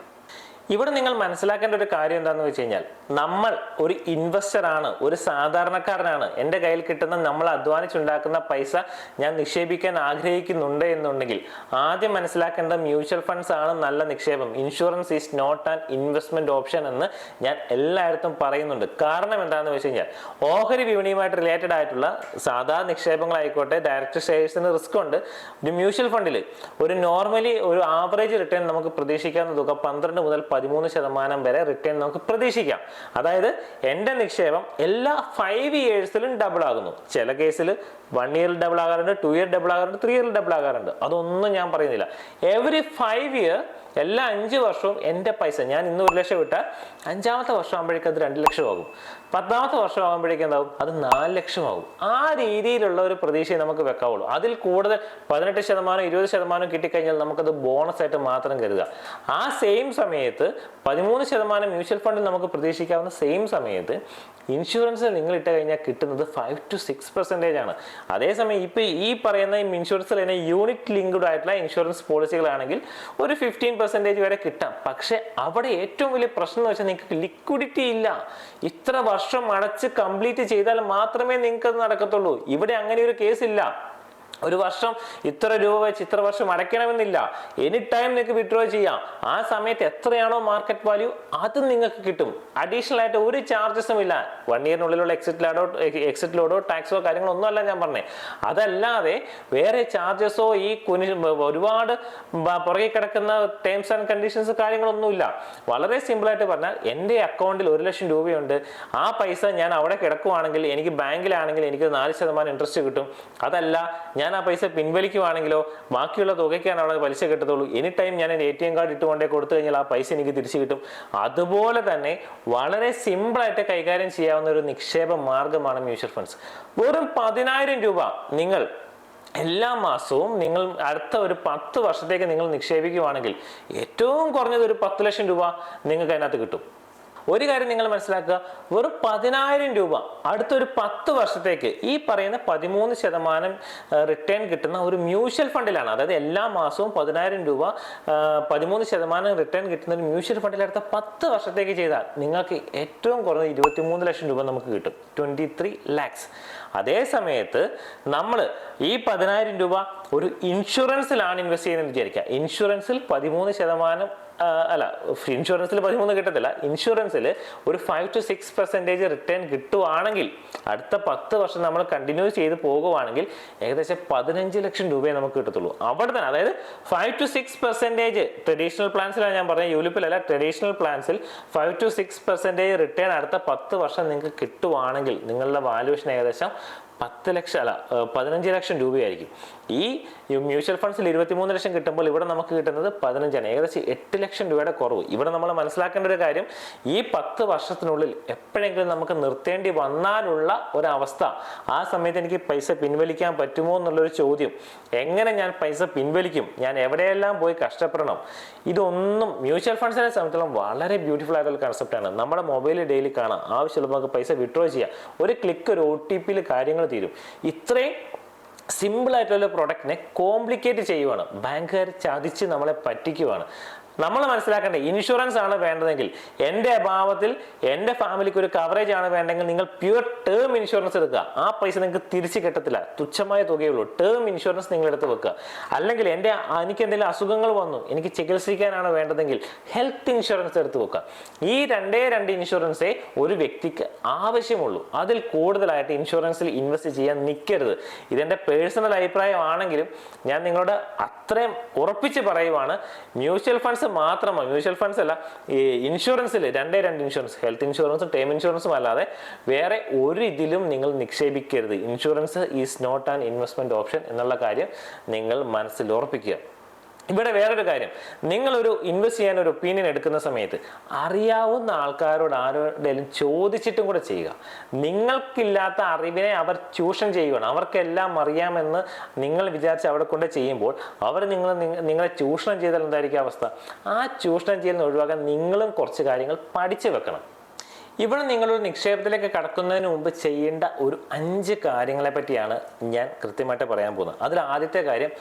ഇവിടെ നിങ്ങൾ മനസ്സിലാക്കേണ്ട ഒരു കാര്യം എന്താന്ന് വെച്ച് കഴിഞ്ഞാൽ നമ്മൾ ഒരു ഇൻവെസ്റ്റർ ആണ് ഒരു സാധാരണക്കാരനാണ്. എന്റെ കയ്യിൽ കിട്ടുന്ന നമ്മൾ അധ്വാനിച്ചുണ്ടാക്കുന്ന പൈസ ഞാൻ നിക്ഷേപിക്കാൻ ആഗ്രഹിക്കുന്നുണ്ട് എന്നുണ്ടെങ്കിൽ ആദ്യം മനസ്സിലാക്കേണ്ട മ്യൂച്വൽ ഫണ്ട്സ് ആണ് നല്ല നിക്ഷേപം. Insurance is not an investment option എന്ന് ഞാൻ എല്ലായിടത്തും പറയുന്നുണ്ട്. കാരണം എന്താണെന്ന് വെച്ച് കഴിഞ്ഞാൽ ഓഹരി വിപണിയുമായിട്ട് റിലേറ്റഡ് ആയിട്ടുള്ള സാധാ നിക്ഷേപങ്ങളായിക്കോട്ടെ ഡയറക്റ്റ് ഷെയർസിന് റിസ്ക് ഉണ്ട്. ഒരു മ്യൂച്വൽ ഫണ്ടിൽ ഒരു നോർമലി ഒരു ആവറേജ് റിട്ടേൺ നമുക്ക് പ്രതീക്ഷിക്കാവുന്ന തുക പന്ത്രണ്ട് മുതൽ പതിമൂന്ന് ശതമാനം വരെ റിട്ടേൺ നമുക്ക് പ്രതീക്ഷിക്കാം. അതായത് എന്റെ നിക്ഷേപം എല്ലാ ഫൈവ് ഇയേഴ്സിലും ഡബിൾ ആകുന്നു. ചില കേസിൽ വൺ ഇയറിൽ ഡബിൾ ആകാറുണ്ട് ടു ഇയർ ഡബിൾ ആകാറുണ്ട് ത്രീ ഇയർ ഡബിൾ ആകാറുണ്ട്. അതൊന്നും ഞാൻ പറയുന്നില്ല. എവറി ഫൈവ് ഇയർ എല്ലാ അഞ്ച് വർഷവും എന്റെ പൈസ ഞാൻ ഇന്ന് ഒരു ലക്ഷം വിട്ടാൽ അഞ്ചാമത്തെ വർഷം ആകുമ്പോഴേക്കും അത് രണ്ട് ലക്ഷമാകും പത്താമത്തെ വർഷം ആകുമ്പോഴേക്കും എന്താവും? അത് നാല് ലക്ഷമാകും ആ രീതിയിലുള്ള ഒരു പ്രതീക്ഷയെ നമുക്ക് വെക്കാവുള്ളൂ. അതിൽ കൂടുതൽ പതിനെട്ട് ശതമാനം ഇരുപത് ശതമാനം കിട്ടിക്കഴിഞ്ഞാൽ നമുക്കത് ബോണസ് ആയിട്ട് മാത്രം കരുതുക. ആ സെയിം സമയത്ത് പതിമൂന്ന് ശതമാനം മ്യൂച്വൽ ഫണ്ടിൽ നമുക്ക് പ്രതീക്ഷിക്കാവുന്ന സെയിം സമയത്ത് ഇൻഷുറൻസിൽ നിങ്ങൾ ഇട്ട് കഴിഞ്ഞാൽ കിട്ടുന്നത് ഫൈവ് ടു സിക്സ് പെർസെന്റേജ് ആണ്. അതേസമയം ഇപ്പോൾ ഈ പറയുന്ന ഇൻഷുറൻസിൽ തന്നെ യൂണിറ്റ് ലിങ്ക്ഡ് ആയിട്ടുള്ള ഇൻഷുറൻസ് പോളിസികളാണെങ്കിൽ ഒരു ഫിഫ്റ്റീൻ പെർസെന്റേജ് വരെ കിട്ടാം. പക്ഷെ അവിടെ ഏറ്റവും വലിയ പ്രശ്നം എന്ന് വെച്ചാൽ നിങ്ങൾക്ക് ലിക്വിഡിറ്റി ഇല്ല. ഇത്ര വർഷം അടച്ച് കംപ്ലീറ്റ് ചെയ്താൽ മാത്രമേ നിങ്ങൾക്ക് അത് നടക്കത്തുള്ളൂ. ഇവിടെ അങ്ങനെ ഒരു കേസ് ഇല്ല. ഒരു വർഷം ഇത്ര രൂപ വെച്ച് ഇത്ര വർഷം അടയ്ക്കണമെന്നില്ല. എനി ടൈം നിങ്ങൾക്ക് വിഡ്രോ ചെയ്യാം. ആ സമയത്ത് എത്രയാണോ മാർക്കറ്റ് വാല്യൂ അത് നിങ്ങൾക്ക് കിട്ടും. അഡീഷണൽ ആയിട്ട് ഒരു ചാർജസും ഇല്ല. വൺ ഇയറിനുള്ളിലുള്ള എക്സിറ്റ് ലോഡോ ടാക്സോ കാര്യങ്ങളോ ഒന്നും അല്ല ഞാൻ പറഞ്ഞേ. അതല്ലാതെ വേറെ ചാർജസോ ഈ കുനി ഒരുപാട് പുറകെ കിടക്കുന്ന ടേംസ് ആൻഡ് കണ്ടീഷൻസ് കാര്യങ്ങളൊന്നുമില്ല വളരെ സിമ്പിൾ ആയിട്ട് പറഞ്ഞാൽ എന്റെ അക്കൗണ്ടിൽ ഒരു ലക്ഷം രൂപയുണ്ട്. ആ പൈസ ഞാൻ അവിടെ കിടക്കുവാണെങ്കിൽ എനിക്ക് ബാങ്കിലാണെങ്കിൽ എനിക്ക് നാല് ശതമാനം ഇൻട്രസ്റ്റ് കിട്ടും. അതല്ല ഞാൻ ആ പൈസ പിൻവലിക്കുവാണെങ്കിലോ ബാക്കിയുള്ള തുകയ്ക്കാണ് അവിടെ പലിശ കിട്ടത്തുള്ളൂ. എനി ടൈം ഞാൻ എന്റെ എ ടി എം കാർഡ് ഇട്ടുകൊണ്ടേ കൊടുത്തു കഴിഞ്ഞാൽ ആ പൈസ എനിക്ക് തിരിച്ചു കിട്ടും. അതുപോലെ തന്നെ വളരെ സിമ്പിളായിട്ട് കൈകാര്യം ചെയ്യാവുന്ന ഒരു നിക്ഷേപ മാർഗമാണ് മ്യൂച്വൽ ഫണ്ട്സ് വെറും പതിനായിരം രൂപ നിങ്ങൾ എല്ലാ മാസവും നിങ്ങൾ അടുത്ത ഒരു പത്ത് വർഷത്തേക്ക് നിങ്ങൾ നിക്ഷേപിക്കുകയാണെങ്കിൽ ഏറ്റവും കുറഞ്ഞത് ഒരു പത്ത് ലക്ഷം രൂപ നിങ്ങൾക്ക് അതിനകത്ത് കിട്ടും. ഒരു കാര്യം നിങ്ങൾ മനസ്സിലാക്കുക വെറും പതിനായിരം രൂപ അടുത്തൊരു പത്ത് വർഷത്തേക്ക് ഈ പറയുന്ന പതിമൂന്ന് ശതമാനം റിട്ടേൺ കിട്ടുന്ന ഒരു മ്യൂച്വൽ ഫണ്ടിലാണ് അതായത് എല്ലാ മാസവും പതിനായിരം രൂപ പതിമൂന്ന് ശതമാനം റിട്ടേൺ കിട്ടുന്ന ഒരു മ്യൂച്വൽ ഫണ്ടിൽ അടുത്ത പത്ത് വർഷത്തേക്ക് ചെയ്താൽ നിങ്ങൾക്ക് ഏറ്റവും കുറഞ്ഞ ഇരുപത്തിമൂന്ന് ലക്ഷം രൂപ നമുക്ക് കിട്ടും. ട്വന്റി ത്രീ ലാക്സ് അതേ സമയത്ത് നമ്മൾ ഈ പതിനായിരം രൂപ ഒരു ഇൻഷുറൻസിലാണ് ഇൻവെസ്റ്റ് ചെയ്യുന്നത് വിചാരിക്കുക. ഇൻഷുറൻസിൽ പതിമൂന്ന് ശതമാനം അല്ല ഇൻഷുറൻസിൽ പതിമൂന്ന് കിട്ടത്തില്ല. ഇൻഷുറൻസിൽ ഒരു five to six percentage return കിട്ടുവാണെങ്കിൽ അടുത്ത പത്ത് വർഷം നമ്മൾ കണ്ടിന്യൂ ചെയ്ത് പോകുവാണെങ്കിൽ ഏകദേശം പതിനഞ്ച് ലക്ഷം രൂപയെ നമുക്ക് കിട്ടത്തുള്ളൂ. അവിടെ തന്നെ അതായത് five to six percentage traditional പ്ലാൻസിലാണ് ഞാൻ പറഞ്ഞത്. യൂലിപ്പിലല്ല traditional പ്ലാൻസിൽ five to six percentage return അടുത്ത പത്ത് വർഷം നിങ്ങൾക്ക് കിട്ടുവാണെങ്കിൽ നിങ്ങളുടെ വാല്യുവേഷൻ ഏകദേശം പത്ത് ലക്ഷം അല്ല പതിനഞ്ച് ലക്ഷം രൂപയായിരിക്കും. ഈ മ്യൂച്വൽ ഫണ്ട്സിൽ ഇരുപത്തിമൂന്ന് ലക്ഷം കിട്ടുമ്പോൾ ഇവിടെ നമുക്ക് കിട്ടുന്നത് പതിനഞ്ചാണ്. ഏകദേശം എട്ട് ലക്ഷം രൂപയുടെ കുറവ്. ഇവിടെ നമ്മൾ മനസ്സിലാക്കേണ്ട ഒരു കാര്യം ഈ പത്ത് വർഷത്തിനുള്ളിൽ എപ്പോഴെങ്കിലും നമുക്ക് നിർത്തേണ്ടി വന്നാലുള്ള ഒരവസ്ഥ ആ സമയത്ത് എനിക്ക് പൈസ പിൻവലിക്കാൻ പറ്റുമോ എന്നുള്ളൊരു ചോദ്യം. എങ്ങനെ ഞാൻ പൈസ പിൻവലിക്കും? ഞാൻ എവിടെയെല്ലാം പോയി കഷ്ടപ്പെടണം? ഇതൊന്നും മ്യൂച്വൽ ഫണ്ട്സിനെ സംബന്ധിച്ചോളം വളരെ ബ്യൂട്ടിഫുൾ ആയിട്ടുള്ള കൺസെപ്റ്റാണ് നമ്മുടെ മൊബൈലിൽ ഡെയിലി കാണാം. ആവശ്യമുള്ള നമുക്ക് പൈസ വിഡ്രോ ചെയ്യാം. ഒരു ക്ലിക്ക് ഒരു ഒ ടി പിയിൽ കാര്യങ്ങൾ തീരും. ഇത്രയും സിമ്പിൾ ആയിട്ടുള്ള പ്രൊഡക്റ്റിനെ കോംപ്ലിക്കേറ്റ് ചെയ്യുവാണ്. ബാങ്കുകാർ ചതിച്ച് നമ്മളെ പറ്റിക്കുവാണ്. നമ്മൾ മനസ്സിലാക്കേണ്ടത് ഇൻഷുറൻസ് ആണ് വേണ്ടതെങ്കിൽ എന്റെ അഭാവത്തിൽ എന്റെ ഫാമിലിക്ക് ഒരു കവറേജ് ആണ് വേണ്ടെങ്കിൽ നിങ്ങൾ പ്യുവർ ടേം ഇൻഷുറൻസ് എടുക്കുക. ആ പൈസ നിങ്ങൾക്ക് തിരിച്ചു കിട്ടത്തില്ല. തുച്ഛമായ തുകയുള്ളൂ. ടേം ഇൻഷുറൻസ് നിങ്ങൾ എടുത്ത് വെക്കുക. അല്ലെങ്കിൽ എന്റെ എനിക്ക് എന്തെങ്കിലും അസുഖങ്ങൾ വന്നു. എനിക്ക് ചികിത്സിക്കാനാണ് വേണ്ടതെങ്കിൽ ഹെൽത്ത് ഇൻഷുറൻസ് എടുത്ത് വെക്കുക. ഈ രണ്ടേ രണ്ട് ഇൻഷുറൻസേ ഒരു വ്യക്തിക്ക് ആവശ്യമുള്ളൂ. അതിൽ കൂടുതലായിട്ട് ഇൻഷുറൻസിൽ ഇൻവെസ്റ്റ് ചെയ്യാൻ നിൽക്കരുത് ഇതെന്റെ പേഴ്സണൽ അഭിപ്രായമാണെങ്കിലും ഞാൻ നിങ്ങളോട് അത്രയും ഉറപ്പിച്ച് പറയുവാണ്. മ്യൂച്വൽ ഫണ്ട്സ് മാത്രമാണ്. മ്യൂച്വൽ ഫണ്ട്സ് അല്ല ഈ ഇൻഷുറൻസിൽ രണ്ടേ രണ്ട് ഇൻഷുറൻസ് ഹെൽത്ത് ഇൻഷുറൻസും ടേം ഇൻഷുറൻസും അല്ലാതെ വേറെ ഒരു ഇതിലും നിങ്ങൾ നിക്ഷേപിക്കരുത്. Insurance is not an investment option എന്നുള്ള കാര്യം നിങ്ങൾ മനസ്സിൽ ഉറപ്പിക്കുക. ഇവിടെ വേറൊരു കാര്യം. നിങ്ങളൊരു ഇൻവെസ്റ്റ് ചെയ്യാൻ ഒരു ഒപ്പീനിയൻ എടുക്കുന്ന സമയത്ത് അറിയാവുന്ന ആൾക്കാരോട് ആരോടെങ്കിലും ചോദിച്ചിട്ടും കൂടെ ചെയ്യുക. നിങ്ങൾക്കില്ലാത്ത അറിവിനെ അവർ ചൂഷണം ചെയ്യുകയാണ്. അവർക്കെല്ലാം അറിയാമെന്ന് നിങ്ങൾ വിചാരിച്ച് അവിടെ കൊണ്ട് ചെയ്യുമ്പോൾ അവർ നിങ്ങൾ നിങ്ങളെ ചൂഷണം ചെയ്താൽ എന്തായിരിക്കും അവസ്ഥ? ആ ചൂഷണം ചെയ്യുന്ന ഒഴിവാക്കാൻ നിങ്ങളും കുറച്ച് കാര്യങ്ങൾ പഠിച്ചു വെക്കണം. ഇവിടെ നിങ്ങളൊരു നിക്ഷേപത്തിലേക്ക് കടക്കുന്നതിന് മുമ്പ് ചെയ്യേണ്ട ഒരു അഞ്ച് കാര്യങ്ങളെ പറ്റിയാണ് ഞാൻ കൃത്യമായിട്ട് പറയാൻ പോകുന്നത്. അതിൽ ആദ്യത്തെ കാര്യം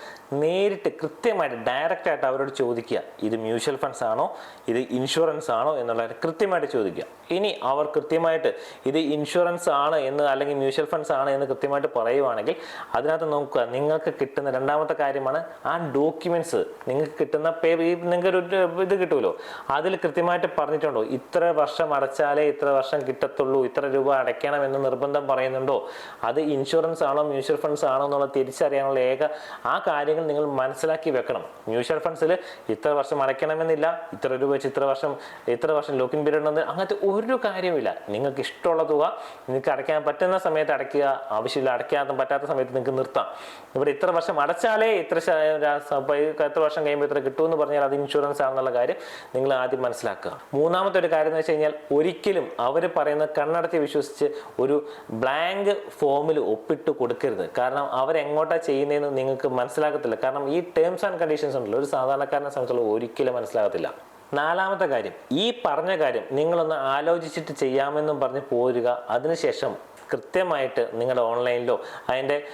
നേരിട്ട് കൃത്യമായിട്ട് ഡയറക്റ്റ് ആയിട്ട് അവരോട് ചോദിക്കുക ഇത് മ്യൂച്വൽ ഫണ്ട്സ് ആണോ ഇത് ഇൻഷുറൻസ് ആണോ എന്നുള്ളത് കൃത്യമായിട്ട് ചോദിക്കുക. ഇനി അവർ കൃത്യമായിട്ട് ഇത് ഇൻഷുറൻസ് ആണ് എന്ന് അല്ലെങ്കിൽ മ്യൂച്വൽ ഫണ്ട്സ് ആണ് എന്ന് കൃത്യമായിട്ട് പറയുവാണെങ്കിൽ അതിനകത്ത് നോക്കുക നിങ്ങൾക്ക് കിട്ടുന്ന രണ്ടാമത്തെ കാര്യമാണ് ആ ഡോക്യുമെന്റ്സ് നിങ്ങൾക്ക് കിട്ടുന്ന പേ നിങ്ങൾക്ക് ഒരു ഇത് കിട്ടുമല്ലോ. അതിൽ കൃത്യമായിട്ട് പറഞ്ഞിട്ടുണ്ടോ? ഇത്ര വർഷം അടച്ചാലേ ഇത്ര വർഷം കിട്ടത്തുള്ളൂ ഇത്ര രൂപ അടയ്ക്കണം എന്ന് നിർബന്ധം പറയുന്നുണ്ടോ? അത് ഇൻഷുറൻസ് ആണോ മ്യൂച്വൽ ഫണ്ട്സ് ആണോ എന്നുള്ള തിരിച്ചറിയാനുള്ള ഏക ആ കാര്യങ്ങൾ നിങ്ങൾ മനസ്സിലാക്കി വെക്കണം. മ്യൂച്വൽ ഫണ്ട്സിൽ ഇത്ര വർഷം അടയ്ക്കണമെന്നില്ല ഇത്ര രൂപ വെച്ച് ഇത്ര വർഷം ഇത്ര വർഷം ലോക്കിൻ പീരീഡ് ഉണ്ട് അങ്ങനത്തെ ഒരു കാര്യമില്ല നിങ്ങൾക്ക് ഇഷ്ടമുള്ള തുക നിങ്ങൾക്ക് അടയ്ക്കാൻ പറ്റുന്ന സമയത്ത് അടയ്ക്കുക ആവശ്യമില്ല അടയ്ക്കാത്ത പറ്റാത്ത സമയത്ത് നിങ്ങൾക്ക് നിർത്താം. ഇവിടെ ഇത്ര വർഷം അടച്ചാലേ ഇത്ര എത്ര വർഷം കഴിയുമ്പോൾ ഇത്ര കിട്ടുമെന്ന് പറഞ്ഞാൽ അത് ഇൻഷുറൻസ് ആണെന്നുള്ള കാര്യം നിങ്ങൾ ആദ്യം മനസ്സിലാക്കുക. മൂന്നാമത്തെ ഒരു കാര്യം എന്ന് വെച്ച് കഴിഞ്ഞാൽ ഒരിക്കലും അവർ പറയുന്ന കണ്ണടച്ച് വിശ്വസിച്ച് ഒരു ബ്ലാങ്ക് ഫോമിൽ ഒപ്പിട്ട് കൊടുക്കരുത്. കാരണം അവരെങ്ങോട്ടാണ് ചെയ്യുന്നതെന്ന് നിങ്ങൾക്ക് മനസ്സിലാകത്തില്ല. കാരണം ഈ ടേംസ് ആൻഡ് കണ്ടീഷൻസ് ഉണ്ടല്ലോ. ഒരു സാധാരണക്കാരനെ സംബന്ധിച്ചുള്ള ഒരിക്കലും മനസ്സിലാകത്തില്ല. നാലാമത്തെ കാര്യം ഈ പറഞ്ഞ കാര്യം നിങ്ങളൊന്ന് ആലോചിച്ചിട്ട് ചെയ്യാമെന്നും പറഞ്ഞ് പോരുക. അതിനുശേഷം കൃത്യമായിട്ട് നിങ്ങളുടെ ഓൺലൈനിലോ അതിന്റെ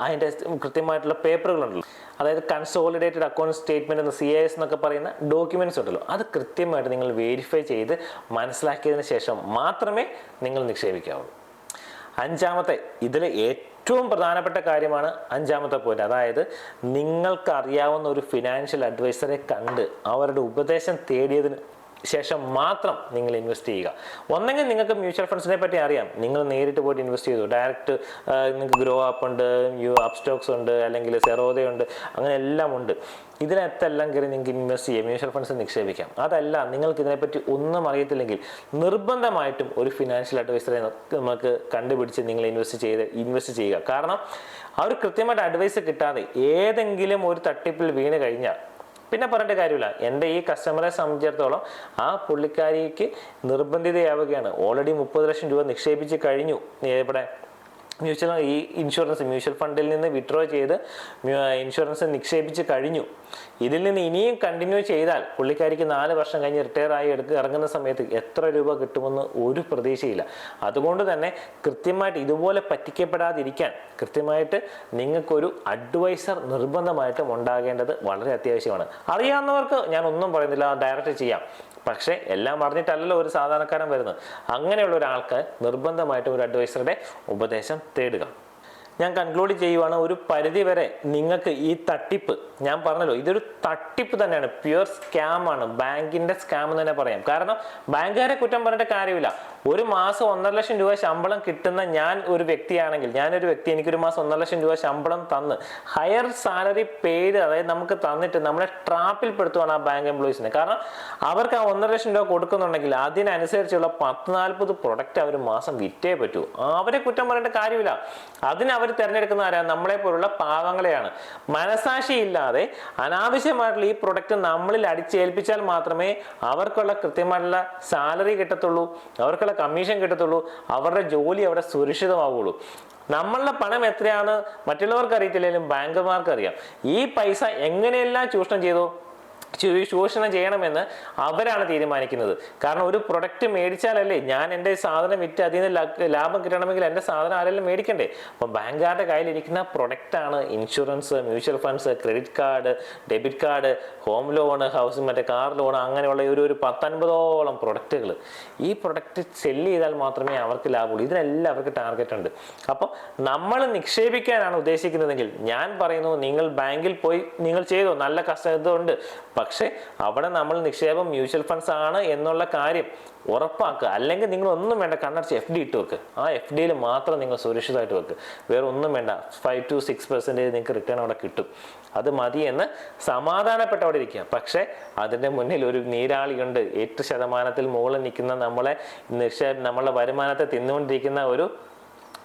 അതിന്റെ കൃത്യമായിട്ടുള്ള പേപ്പറുകളുണ്ടല്ലോ അതായത് കൺസോളിഡേറ്റഡ് അക്കൗണ്ട് സ്റ്റേറ്റ്മെന്റ് എന്ന് സി എസ് എന്നൊക്കെ പറയുന്ന ഡോക്യുമെന്റ്സ് ഉണ്ടല്ലോ. അത് കൃത്യമായിട്ട് നിങ്ങൾ വെരിഫൈ ചെയ്ത് മനസ്സിലാക്കിയതിന് ശേഷം മാത്രമേ നിങ്ങൾ നിക്ഷേപിക്കാവുള്ളൂ. അഞ്ചാമത്തെ ഇതിൽ ഏറ്റവും പ്രധാനപ്പെട്ട കാര്യമാണ് അഞ്ചാമത്തെ പോയിന്റ് അതായത് നിങ്ങൾക്കറിയാവുന്ന ഒരു ഫിനാൻഷ്യൽ അഡ്വൈസറെ കണ്ട് അവരുടെ ഉപദേശം തേടിയതിന് ശേഷം മാത്രം നിങ്ങൾ ഇൻവെസ്റ്റ് ചെയ്യുക. ഒന്നെങ്കിൽ നിങ്ങൾക്ക് മ്യൂച്വൽ ഫണ്ട്സിനെ പറ്റി അറിയാം. നിങ്ങൾ നേരിട്ട് പോയിട്ട് ഇൻവെസ്റ്റ് ചെയ്തു. ഡയറക്റ്റ് നിങ്ങൾക്ക് ഗ്രോ അപ്പ് ഉണ്ട് യു അപ് സ്റ്റോക്സ് ഉണ്ട് അല്ലെങ്കിൽ സെറോദയുണ്ട് അങ്ങനെ എല്ലാം ഉണ്ട്. ഇതിനകത്തെല്ലാം കയറി നിങ്ങൾക്ക് ഇൻവെസ്റ്റ് ചെയ്യാം. മ്യൂച്വൽ ഫണ്ട്സ് നിക്ഷേപിക്കാം. അതല്ല നിങ്ങൾക്ക് ഇതിനെപ്പറ്റി ഒന്നും അറിയത്തില്ലെങ്കിൽ നിർബന്ധമായിട്ടും ഒരു ഫിനാൻഷ്യൽ അഡ്വൈസറെ നമുക്ക് കണ്ടുപിടിച്ച് നിങ്ങൾ ഇൻവെസ്റ്റ് ചെയ്ത് ഇൻവെസ്റ്റ് ചെയ്യുക. കാരണം അവർ കൃത്യമായിട്ട് അഡ്വൈസ് കിട്ടാതെ ഏതെങ്കിലും ഒരു തട്ടിപ്പിൽ വീണ് കഴിഞ്ഞാൽ പിന്നെ പറഞ്ഞിട്ട് കാര്യമില്ല. എന്റെ ഈ കസ്റ്റമറെ സംബന്ധിച്ചിടത്തോളം ആ പുള്ളിക്കാരിക്ക് നിർബന്ധിതയാവുകയാണ്. ഓൾറെഡി മുപ്പത് ലക്ഷം രൂപ നിക്ഷേപിച്ച് കഴിഞ്ഞു. ഇവിടെ മ്യൂച്വൽ ഈ ഇൻഷുറൻസ് മ്യൂച്വൽ ഫണ്ടിൽ നിന്ന് വിഡ്രോ ചെയ്ത് ഇൻഷുറൻസ് നിക്ഷേപിച്ച് കഴിഞ്ഞു. ഇതിൽ നിന്ന് ഇനിയും കണ്ടിന്യൂ ചെയ്താൽ പുള്ളിക്കാരിക്ക് നാല് വർഷം കഴിഞ്ഞ് റിട്ടയർ ആയി എടുക്കുക ഇറങ്ങുന്ന സമയത്ത് എത്ര രൂപ കിട്ടുമെന്ന് ഒരു പ്രതീക്ഷയില്ല. അതുകൊണ്ട് തന്നെ കൃത്യമായിട്ട് ഇതുപോലെ പറ്റിക്കപ്പെടാതിരിക്കാൻ കൃത്യമായിട്ട് നിങ്ങൾക്കൊരു അഡ്വൈസർ നിർബന്ധമായിട്ടും ഉണ്ടാകേണ്ടത് വളരെ അത്യാവശ്യമാണ്. അറിയാവുന്നവർക്ക് ഞാൻ ഒന്നും പറയുന്നില്ല ഡയറക്റ്റ് ചെയ്യാം. പക്ഷേ എല്ലാം പറഞ്ഞിട്ടല്ലല്ലോ ഒരു സാധാരണക്കാരൻ വരുന്നത്. അങ്ങനെയുള്ള ഒരാൾക്ക് നിർബന്ധമായിട്ടും ഒരു അഡ്വൈസറുടെ ഉപദേശം തേടുക. ഞാൻ കൺക്ലൂഡ് ചെയ്യുവാണ് ഒരു പരിധി വരെ നിങ്ങൾക്ക് ഈ തട്ടിപ്പ് ഞാൻ പറഞ്ഞല്ലോ ഇതൊരു തട്ടിപ്പ് തന്നെയാണ്. പ്യുവർ സ്കാം ആണ്. ബാങ്കിന്റെ സ്കാം എന്ന് തന്നെ പറയാം. കാരണം ബാങ്കുകാരെ കുറ്റം പറഞ്ഞിട്ട് കാര്യമില്ല. ഒരു മാസം ഒന്നര ലക്ഷം രൂപ ശമ്പളം കിട്ടുന്ന ഞാൻ ഒരു വ്യക്തിയാണെങ്കിൽ ഞാനൊരു വ്യക്തി എനിക്കൊരു മാസം ഒന്നര ലക്ഷം രൂപ ശമ്പളം തന്ന് ഹയർ സാലറി പെയ്ഡ് അതായത് നമുക്ക് തന്നിട്ട് നമ്മളെ ട്രാപ്പിൽ പെടുത്തുവാണ് ആ ബാങ്ക് എംപ്ലോയീസിനെ കാരണം അവർക്ക് ആ ഒന്നര ലക്ഷം രൂപ കൊടുക്കുന്നുണ്ടെങ്കിൽ അതിനനുസരിച്ചുള്ള പത്ത് നാൽപ്പത് പ്രൊഡക്റ്റ് അവർ മാസം വിറ്റേ പറ്റൂ. അവരെ കുറ്റം പറഞ്ഞിട്ട് കാര്യമില്ല. അതിന് അവർ തിരഞ്ഞെടുക്കുന്ന ആരാ? നമ്മളെ പോലുള്ള പാവങ്ങളെയാണ്. മനസാക്ഷി ഇല്ലാതെ അനാവശ്യമായിട്ടുള്ള ഈ പ്രൊഡക്റ്റ് നമ്മളിൽ അടിച്ചേൽപ്പിച്ചാൽ മാത്രമേ അവർക്കുള്ള കൃത്യമായിട്ടുള്ള സാലറി കിട്ടത്തുള്ളൂ അവർക്കുള്ള കമ്മീഷൻ കിട്ടത്തുള്ളൂ അവരുടെ ജോലി അവിടെ സുരക്ഷിതമാവുള്ളൂ. നമ്മളുടെ പണം എത്രയാണ്? മറ്റുള്ളവർക്ക് അറിയത്തില്ലെങ്കിലും ബാങ്കർമാർക്ക് അറിയാം ഈ പൈസ എങ്ങനെയെല്ലാം ചൂഷണം ചെയ്തു? ചൂഷണം ചെയ്യണമെന്ന് അവരാണ് തീരുമാനിക്കുന്നത്. കാരണം ഒരു പ്രൊഡക്റ്റ് മേടിച്ചാലല്ലേ ഞാൻ എന്റെ സാധനം വിറ്റ് അതിൽ നിന്ന് ലാഭം കിട്ടണമെങ്കിൽ എന്റെ സാധനം ആരെങ്കിലും മേടിക്കണ്ടേ? അപ്പം ബാങ്കുകാരുടെ കയ്യിലിരിക്കുന്ന പ്രൊഡക്റ്റാണ് insurance mutual funds credit card debit card home loan house മറ്റേ കാർ ലോൺ അങ്ങനെയുള്ള ഒരു ഒരു പത്തൊൻപതോളം പ്രൊഡക്റ്റുകൾ ഈ പ്രൊഡക്റ്റ് സെല്ല് ചെയ്താൽ മാത്രമേ അവർക്ക് ലാഭമുള്ളൂ. ഇതിനെല്ലാം അവർക്ക് ടാർഗറ്റ് ഉണ്ട്. അപ്പോൾ നമ്മൾ നിക്ഷേപിക്കാനാണ് ഉദ്ദേശിക്കുന്നതെങ്കിൽ ഞാൻ പറയുന്നു നിങ്ങൾ ബാങ്കിൽ പോയി നിങ്ങൾ ചെയ്തോ. നല്ല കഷ്ടതുണ്ട് പക്ഷേ അവിടെ നമ്മൾ നിക്ഷേപം മ്യൂച്വൽ ഫണ്ട്സ് ആണ് എന്നുള്ള കാര്യം ഉറപ്പാക്കുക. അല്ലെങ്കിൽ നിങ്ങൾ ഒന്നും വേണ്ട കണ്ണടച്ച് എഫ് ഡി ഇട്ട് വെക്ക്. ആ എഫ് ഡിയിൽ മാത്രം നിങ്ങൾ സുരക്ഷിതമായിട്ട് വെക്ക്. വേറെ ഒന്നും വേണ്ട. ഫൈവ് ടു സിക്സ് പെർസെന്റേജ് നിങ്ങൾക്ക് റിട്ടേൺ അവിടെ കിട്ടും. അത് മതി എന്ന് സമാധാനപ്പെട്ട് അവിടെ ഇരിക്കുക. പക്ഷേ അതിന്റെ മുന്നിൽ ഒരു നീരാളിയുണ്ട്. എട്ട് ശതമാനത്തിൽ മുകളിൽ നിൽക്കുന്ന നമ്മളെ നിക്ഷേപ നമ്മളെ വരുമാനത്തെ തിന്നുകൊണ്ടിരിക്കുന്ന ഒരു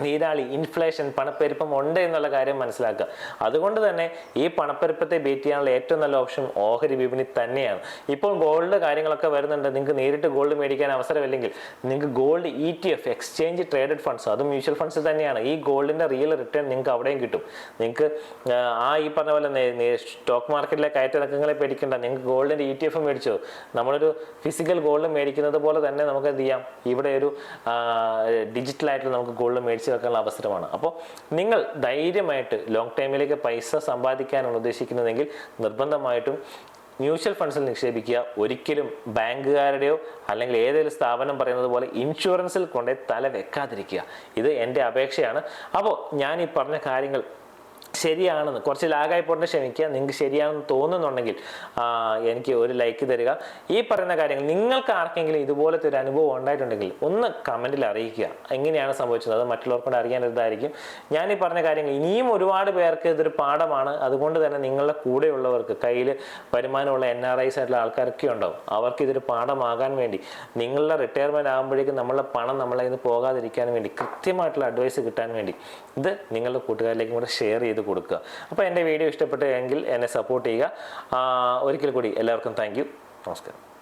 നീരാളി ഇൻഫ്ലേഷൻ പണപ്പെരുപ്പം ഉണ്ട് എന്നുള്ള കാര്യം മനസ്സിലാക്കുക. അതുകൊണ്ട് തന്നെ ഈ പണപ്പെരുപ്പത്തെ ബീറ്റ് ചെയ്യാനുള്ള ഏറ്റവും നല്ല ഓപ്ഷൻ ഓഹരി വിപണി തന്നെയാണ്. ഇപ്പോൾ ഗോൾഡ് കാര്യങ്ങളൊക്കെ വരുന്നുണ്ട്. നിങ്ങൾക്ക് നേരിട്ട് ഗോൾഡ് മേടിക്കാൻ അവസരമില്ലെങ്കിൽ നിങ്ങൾക്ക് gold E T F exchange traded funds അത് മ്യൂച്വൽ ഫണ്ട്സ് തന്നെയാണ്. ഈ ഗോൾഡിന്റെ റിയൽ റിട്ടേൺ നിങ്ങൾക്ക് അവിടെയും കിട്ടും. നിങ്ങൾക്ക് ആ ഈ പറഞ്ഞ പോലെ സ്റ്റോക്ക് മാർക്കറ്റിലെ കയറ്റിറക്കങ്ങളെ പേടിക്കേണ്ട. നിങ്ങൾക്ക് ഗോൾഡിന്റെ ഇ ടി എഫ് മേടിച്ചോ. നമ്മളൊരു ഫിസിക്കൽ ഗോൾഡ് മേടിക്കുന്നത് പോലെ തന്നെ നമുക്ക് എന്ത് ചെയ്യാം? ഇവിടെ ഒരു ഡിജിറ്റലായിട്ട് നമുക്ക് ഗോൾഡ് മേടിച്ച് വെക്കാനുള്ള അവസരമാണ്. അപ്പോൾ നിങ്ങൾ ധൈര്യമായിട്ട് ലോങ് ടൈമിലേക്ക് പൈസ സമ്പാദിക്കാനാണ് ഉദ്ദേശിക്കുന്നതെങ്കിൽ നിർബന്ധമായിട്ടും മ്യൂച്വൽ ഫണ്ട്സിൽ നിക്ഷേപിക്കുക. ഒരിക്കലും ബാങ്കുകാരുടെയോ അല്ലെങ്കിൽ ഏതെങ്കിലും സ്ഥാപനം പറയുന്നത് പോലെ ഇൻഷുറൻസിൽ കൊണ്ടേ തല വെക്കാതിരിക്കുക. ഇത് എന്റെ അപേക്ഷയാണ്. അപ്പോൾ ഞാൻ ഈ പറഞ്ഞ കാര്യങ്ങൾ ശരിയാണെന്ന് കുറച്ച് ലാഗായി പോയിട്ട് ക്ഷമിക്കുക നിങ്ങൾക്ക് ശരിയാണെന്ന് തോന്നുന്നുണ്ടെങ്കിൽ എനിക്ക് ഒരു ലൈക്ക് തരിക. ഈ പറയുന്ന കാര്യങ്ങൾ നിങ്ങൾക്ക് ആർക്കെങ്കിലും ഇതുപോലത്തെ ഒരു അനുഭവം ഉണ്ടായിട്ടുണ്ടെങ്കിൽ ഒന്ന് കമന്റിൽ അറിയിക്കുക. എങ്ങനെയാണ് സംഭവിച്ചത്? അത് മറ്റുള്ളവർക്ക് കൂടെ അറിയാൻ ഇതായിരിക്കും. ഞാൻ ഈ പറഞ്ഞ കാര്യങ്ങൾ ഇനിയും ഒരുപാട് പേർക്ക് ഇതൊരു പാഠമാണ്. അതുകൊണ്ട് തന്നെ നിങ്ങളുടെ കൂടെയുള്ളവർക്ക് കയ്യിൽ വരുമാനമുള്ള എൻ ആർ ഐസ് ആയിട്ടുള്ള ആൾക്കാരൊക്കെ ഉണ്ടാവും. അവർക്ക് ഇതൊരു പാഠമാകാൻ വേണ്ടി നിങ്ങളുടെ റിട്ടയർമെന്റ് ആകുമ്പോഴേക്കും നമ്മളുടെ പണം നമ്മളെ നിന്ന് പോകാതിരിക്കാൻ വേണ്ടി കൃത്യമായിട്ടുള്ള അഡ്വൈസ് കിട്ടാൻ വേണ്ടി ഇത് നിങ്ങളുടെ കൂട്ടുകാരിലേക്കും കൂടെ ഷെയർ ചെയ്ത് കൊടുക്കുക. അപ്പോൾ എന്റെ വീഡിയോ ഇഷ്ടപ്പെട്ടു എങ്കിൽ എന്നെ സപ്പോർട്ട് ചെയ്യുക. ഒരിക്കൽ കൂടി എല്ലാവർക്കും താങ്ക് നമസ്കാരം.